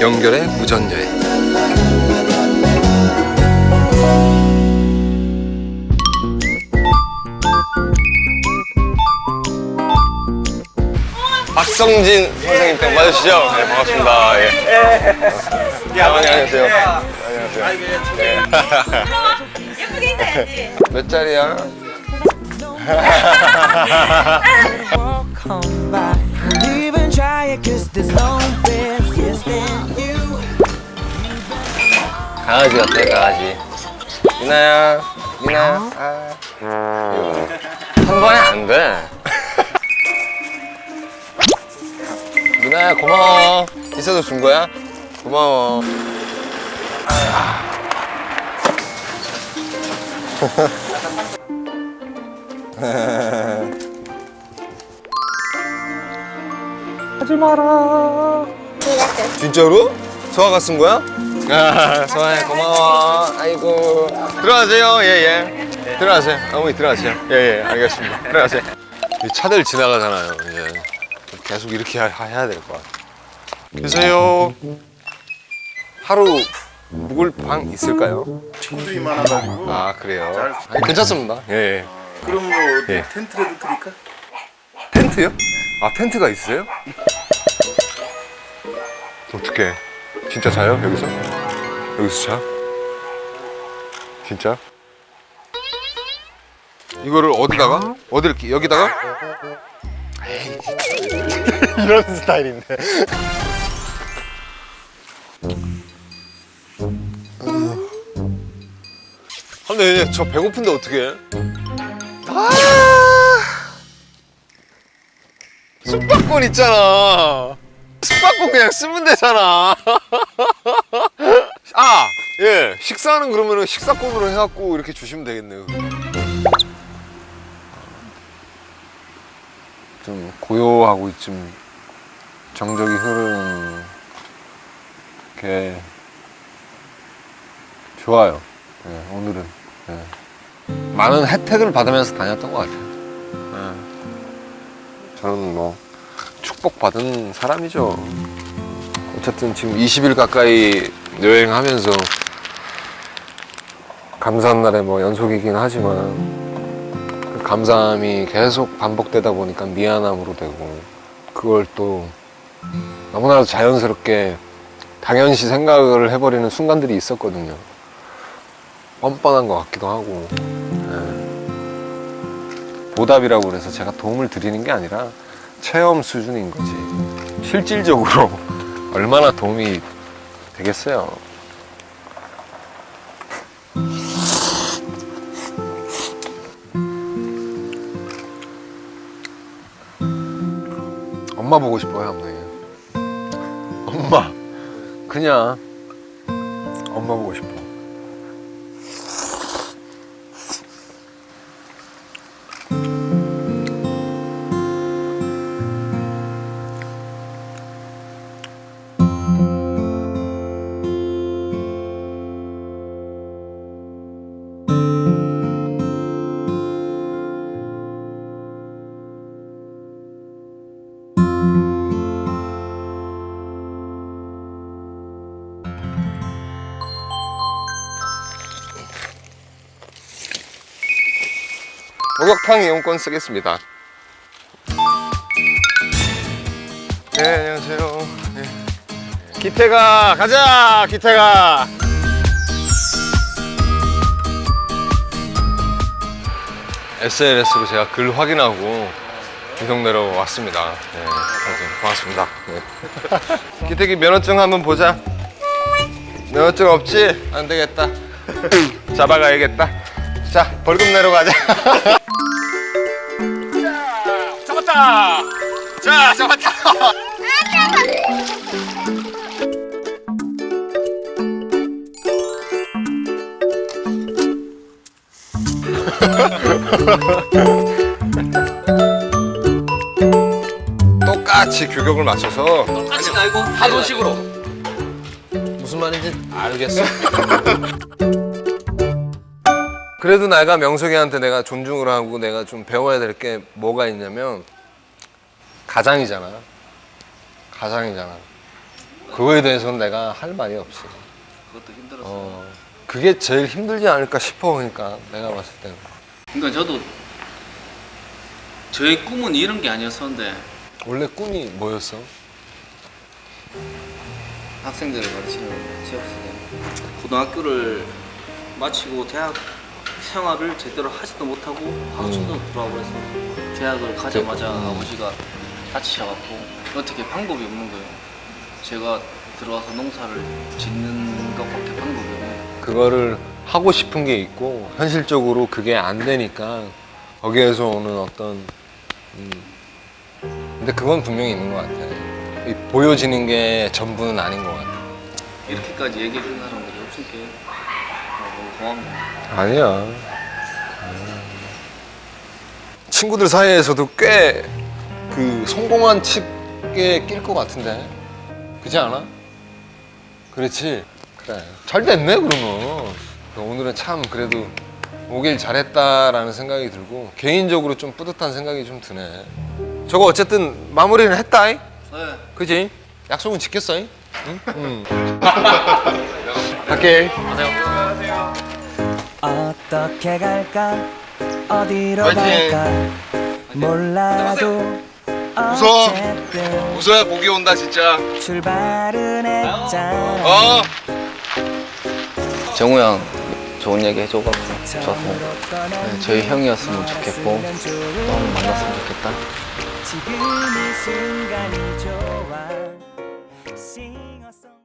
연결의 무전 여행 박성진 선생님 댁 맞으시죠? 네 반갑습니다 예. 반갑습니다. 아, 안녕하세요 안녕하세요 예쁘게 인사해야지. 몇 자리야? 강아지 같아 강아지 미나야 미나야 아. 한 번에 안돼 미나야 고마워 있어도 준 거야? 고마워 하지 마라 진짜로? 서아가 쓴 거야? 아, 서아야 고마워. 아이고. 들어가세요. 예, 예. 들어가세요. 어머니 들어가세요. 예, 예. 알겠습니다. 들어가세요. 이 차들 지나가잖아요. 이제 계속 이렇게 하- 해야 될 것 같아. 계세요. 하루 묵을 방 있을까요? 친구들이 많아가지고 아, 그래요. 아니, 괜찮습니다. 예, 예. 그럼 뭐 예. 텐트라도 드릴까? 텐트요? 아, 텐트가 있어요? 어떻게? 진짜 자요? 여기서? 여기서 자? 진짜? 이거를 어디다가? 어디 이렇게 여기다가? 이런 스타일인데. 근데 저 배고픈데 어떻게 해? 아! 숙박권 있잖아. 숙박권 그냥 쓰면 되잖아. 아, 예. 식사는 그러면은 식사권으로 해갖고 이렇게 주시면 되겠네요. 좀 고요하고 좀 정적이 흐르는 게 좋아요. 예, 오늘은. 예. 많은 혜택을 받으면서 다녔던 것 같아요. 예. 저는 뭐 축복받은 사람이죠. 어쨌든 지금 20일 가까이 여행하면서 감사한 날에 뭐 연속이긴 하지만 그 감사함이 계속 반복되다 보니까 미안함으로 되고 그걸 또 너무나도 자연스럽게 당연시 생각을 해버리는 순간들이 있었거든요. 뻔뻔한 것 같기도 하고 예. 보답이라고 그래서 제가 도움을 드리는 게 아니라 체험 수준인 거지. 실질적으로 얼마나 도움이 되겠어요. 엄마 보고 싶어요, 감독님. 엄마. 그냥 엄마 보고 싶어. 목욕탕 이용권 쓰겠습니다. 네, 안녕하세요. 네. 기태가 가자, 기태가. SNS로 제가 글 확인하고 이 동네로 왔습니다. 네, 고맙습니다. 네. 기태기 면허증 한번 보자. 면허증 없지? 안 되겠다. 잡아가야겠다. 자, 벌금 내러 가자. 잡았다. 자, 잡았다. 똑같이 규격을 맞춰서 똑같이 말고 하도식으로 무슨 말인지 알겠어. 그래도 내가 명석이한테 내가 존중을 하고 내가 좀 배워야 될 게 뭐가 있냐면 가장이잖아. 가장이잖아. 그거에 대해서는 내가 할 말이 없어. 그것도 힘들었어. 어, 그게 제일 힘들지 않을까 싶어, 그러니까 내가 봤을 때는. 그러니까 저도 저의 꿈은 이런 게 아니었었는데 원래 꿈이 뭐였어? 학생들을 가르치는 취업생이 고등학교를 마치고 대학 생활을 제대로 하지도 못하고 하루천도 들어와 버려서 대학을 가자마자 아버지가 다치셔갖고 어떻게 방법이 없는 거예요. 제가 들어와서 농사를 짓는 것밖에 방법이 없는 그거를 하고 싶은 게 있고 현실적으로 그게 안 되니까 거기에서 오는 어떤 음, 근데 그건 분명히 있는 것 같아. 이 보여지는 게 전부는 아닌 것 같아. 이렇게까지 얘기해 주는 사람들이 없으니까 아니야. 친구들 사이에서도 꽤 그 성공한 측에 낄 것 같은데. 그렇지 않아? 그렇지. 그래. 잘 됐네, 그러면. 오늘은 참 그래도 오길 잘했다라는 생각이 들고 개인적으로 좀 뿌듯한 생각이 좀 드네. 저거 어쨌든 마무리는 했다. 이 네. 그지? 약속은 지켰어. 이 응? 응. 갈게. 어떻게 갈까 어디로 화이팅! 갈까 몰라도 웃어. 어쨌든 웃어야 복이 온다, 진짜. 출발은 했잖아 어. 정우 형 좋은 얘기 해줘갖고 좋았고 네, 저희 형이었으면 좋겠고 너무 만났으면 좋겠다. 지금 이 순간이 좋아